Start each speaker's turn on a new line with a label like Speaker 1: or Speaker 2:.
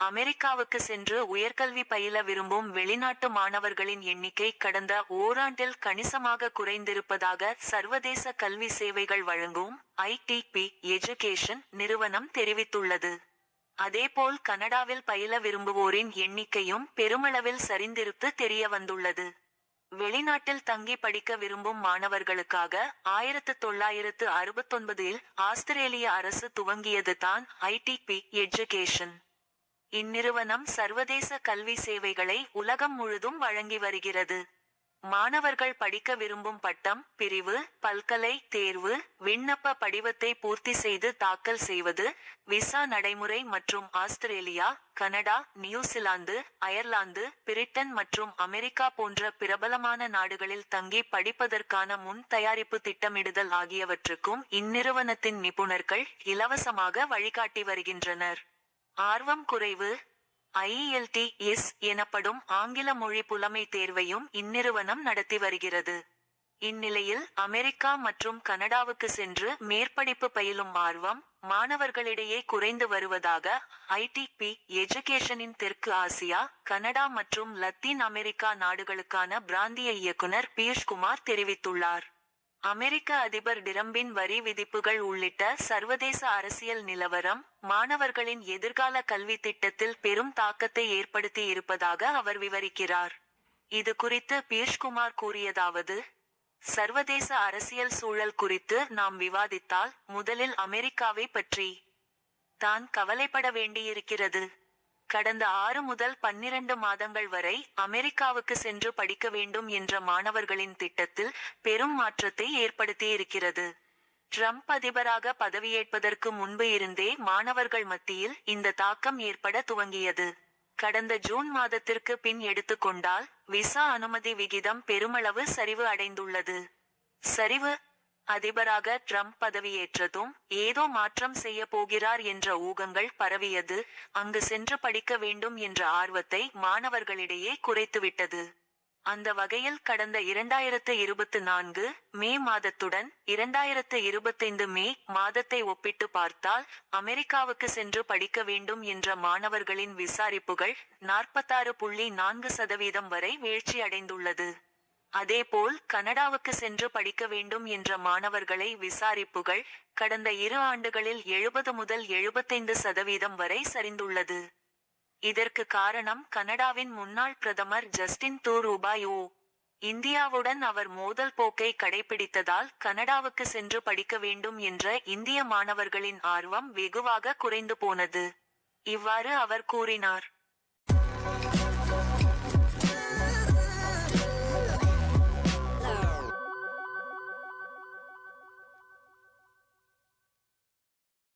Speaker 1: அமெரிக்காவுக்கு சென்று உயர்கல்வி பயில விரும்பும் வெளிநாட்டு மாணவர்களின் எண்ணிக்கை கடந்த ஓராண்டில் கணிசமாக குறைந்திருப்பதாக சர்வதேச கல்வி சேவைகள் வழங்கும் ஐடிபி எஜுகேஷன் நிறுவனம் தெரிவித்துள்ளது. அதேபோல் கனடாவில் பயில விரும்புவோரின் எண்ணிக்கையும் பெருமளவில் சரிந்திருப்பு தெரிய வந்துள்ளது வெளிநாட்டில் தங்கி படிக்க விரும்பும் மாணவர்களுக்காக ஆயிரத்து தொள்ளாயிரத்து அறுபத்தொன்பதில் ஆஸ்திரேலிய அரசு துவங்கியது தான் ஐடிபி எஜுகேஷன் இந்நிறுவனம் சர்வதேச கல்வி சேவைகளை உலகம் முழுதும் வழங்கி வருகிறது. மாணவர்கள் படிக்க விரும்பும் பட்டம் பிரிவு பல்கலை தேர்வு விண்ணப்ப படிவத்தை பூர்த்தி செய்து தாக்கல் செய்வது விசா நடைமுறை மற்றும் Australia Canada New Zealand Ireland Britain மற்றும் அமெரிக்கா போன்ற பிரபலமான நாடுகளில் தங்கி படிப்பதற்கான முன் தயாரிப்பு திட்டமிடுதல் ஆகியவற்றுக்கும் இந்நிறுவனத்தின் நிபுணர்கள் இலவசமாக வழிகாட்டி வருகின்றனர். ஆர்வம் குறைவு ஐஇஎல்டிஎஸ் எனப்படும் ஆங்கில மொழி புலமை தேர்வையும் இந்நிறுவனம் நடத்தி வருகிறது. இந்நிலையில் அமெரிக்கா மற்றும் கனடாவுக்கு சென்று மேற்படிப்பு பயிலும் ஆர்வம் மாணவர்களிடையே குறைந்து வருவதாக ஐடிபி எஜுகேஷனின் தெற்கு ஆசியா கனடா மற்றும் லத்தீன் அமெரிக்கா நாடுகளுக்கான பிராந்திய இயக்குனர் பியூஷ்குமார் தெரிவித்துள்ளார். அமெரிக்க அதிபர் டிரம்பின் வரி விதிப்புகள் உள்ளிட்ட சர்வதேச அரசியல் நிலவரம் மாணவர்களின் எதிர்கால கல்வி திட்டத்தில் பெரும் தாக்கத்தை ஏற்படுத்தி இருப்பதாக அவர் விவரிக்கிறார். இது குறித்து பியூஷ்குமார் கூறியதாவது சர்வதேச அரசியல் சூழல் குறித்து நாம் விவாதித்தால் முதலில் அமெரிக்காவை பற்றி தான் கவலைப்பட வேண்டியிருக்கிறது. கடந்த ஆறு முதல் பன்னிரண்டு மாதங்கள் வரை அமெரிக்காவுக்கு சென்று படிக்க வேண்டும் என்ற மாணவர்களின் திட்டத்தில் பெரும் மாற்றத்தை ஏற்படுத்தியிருக்கிறது. ட்ரம்ப் அதிபராக பதவியேற்பதற்கு முன்பு இருந்தே மாணவர்கள் மத்தியில் இந்த தாக்கம் ஏற்பட துவங்கியது. கடந்த ஜூன் மாதத்திற்கு பின் எடுத்துக்கொண்டால் விசா அனுமதி விகிதம் பெருமளவு சரிவு அடைந்துள்ளது. சரிவு அதிபராக ட்ரம்ப் பதவியேற்றதும் ஏதோ மாற்றம் செய்ய போகிறார் என்ற ஊகங்கள் பரவியது. அங்கு சென்று படிக்க வேண்டும் என்ற ஆர்வத்தை மாணவர்களிடையே குறைத்துவிட்டது. அந்த வகையில் கடந்த இரண்டாயிரத்து இருபத்து நான்கு மே மாதத்துடன் இரண்டாயிரத்து இருபத்தைந்து மே மாதத்தை ஒப்பிட்டு பார்த்தால் அமெரிக்காவுக்கு சென்று படிக்க வேண்டும் என்ற மாணவர்களின் விசாரிப்புகள் நாற்பத்தாறு புள்ளி நான்கு சதவீதம் வரை வீழ்ச்சியடைந்துள்ளது. அதேபோல் கனடாவுக்கு சென்று படிக்க வேண்டும் என்ற மாணவர்களை விசாரிப்புகள் கடந்த இரு ஆண்டுகளில் எழுபது முதல் எழுபத்தைந்து சதவீதம் வரை சரிந்துள்ளது. இதற்கு காரணம் கனடாவின் முன்னாள் பிரதமர் ஜஸ்டின் தூரூபாயோ. இந்தியாவுடன் அவர் மோதல் போக்கை கடைபிடித்ததால் கனடாவுக்கு சென்று படிக்க வேண்டும் என்ற இந்திய மாணவர்களின் ஆர்வம் வெகுவாக குறைந்து போனது. இவ்வாறு அவர் கூறினார்.